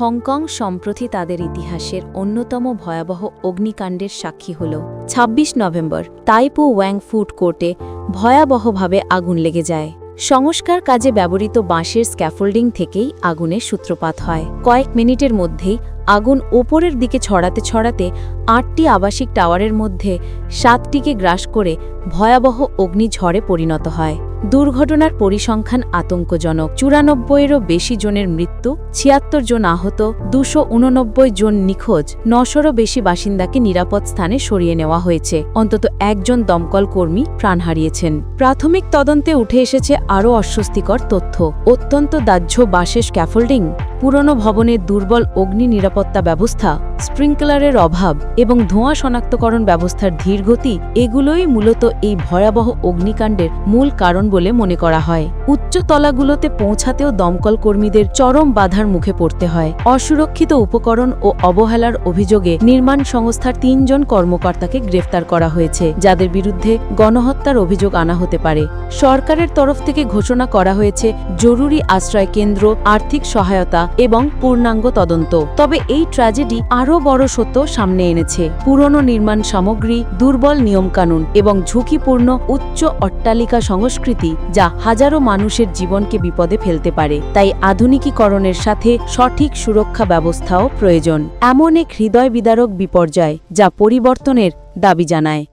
Hong Kong সম্প্রতি তাদের ইতিহাসের অন্যতম ভয়াবহ অগ্নিকাণ্ডের সাক্ষী হল। ২৬ November, Tai Po Wang Fuk কোর্টে ভয়াবহভাবে আগুন লেগে যায়। সংস্কার কাজে ব্যবহৃত বাঁশের স্ক্যাফোল্ডিং থেকেই আগুনের সূত্রপাত হয়। কয়েক মিনিটের মধ্যেই আগুন ওপরের দিকে ছড়াতে ছড়াতে আটটি আবাসিক টাওয়ারের মধ্যে সাতটিকে গ্রাস করে ভয়াবহ অগ্নিঝড়ে পরিণত হয়। দুর্ঘটনার পরিসংখ্যান আতঙ্কজনক। চুরানব্বইয়েরও বেশি জনের মৃত্যু, ছিয়াত্তর জন আহত, দুশো জন নিখোঁজ, নশোরও বেশি বাসিন্দাকে নিরাপদ স্থানে সরিয়ে নেওয়া হয়েছে। অন্তত একজন দমকল কর্মী প্রাণ হারিয়েছেন। প্রাথমিক তদন্তে উঠে এসেছে আরও অস্বস্তিকর তথ্য। অত্যন্ত দাহ্য বাঁশের স্ক্যাফোল্ডিং, পুরনো ভবনের দুর্বল অগ্নি নিরাপত্তা ব্যবস্থা স্প্রিংকলারের অভাব এবং ধোঁয়া শনাক্তকরণ ব্যবস্থার ধীরগতি এগুলোই মূলত এই ভয়াবহ অগ্নিকাণ্ডের মূল কারণ বলে মনে করা হয়। উচ্চ তলাগুলোতে পৌঁছাতেও দমকল কর্মীদের চরম বাধার মুখে পড়তে হয়। অসুরক্ষিত উপকরণ ও অবহেলার অভিযোগে নির্মাণ সংস্থার তিনজন কর্মকর্তাকে গ্রেফতার করা হয়েছে, যাদের বিরুদ্ধে গণহত্যার অভিযোগ আনা হতে পারে। সরকারের তরফ থেকে ঘোষণা করা হয়েছে, জরুরি আশ্রয় কেন্দ্র, আর্থিক সহায়তা এবং পূর্ণাঙ্গ তদন্ত। তবে এই ট্র্যাজেডি আরও বড় সত্য সামনে এনেছে। পুরনো নির্মাণ সামগ্রী, দুর্বল নিয়মকানুন এবং ঝুঁকিপূর্ণ উচ্চ অট্টালিকা সংস্কৃতি যা হাজারো মানুষের জীবনকে বিপদে ফেলতে পারে। তাই আধুনিকীকরণের সাথে সঠিক সুরক্ষা ব্যবস্থাও প্রয়োজন। এমন এক হৃদয় বিদারক বিপর্যয় যা পরিবর্তনের দাবি জানায়।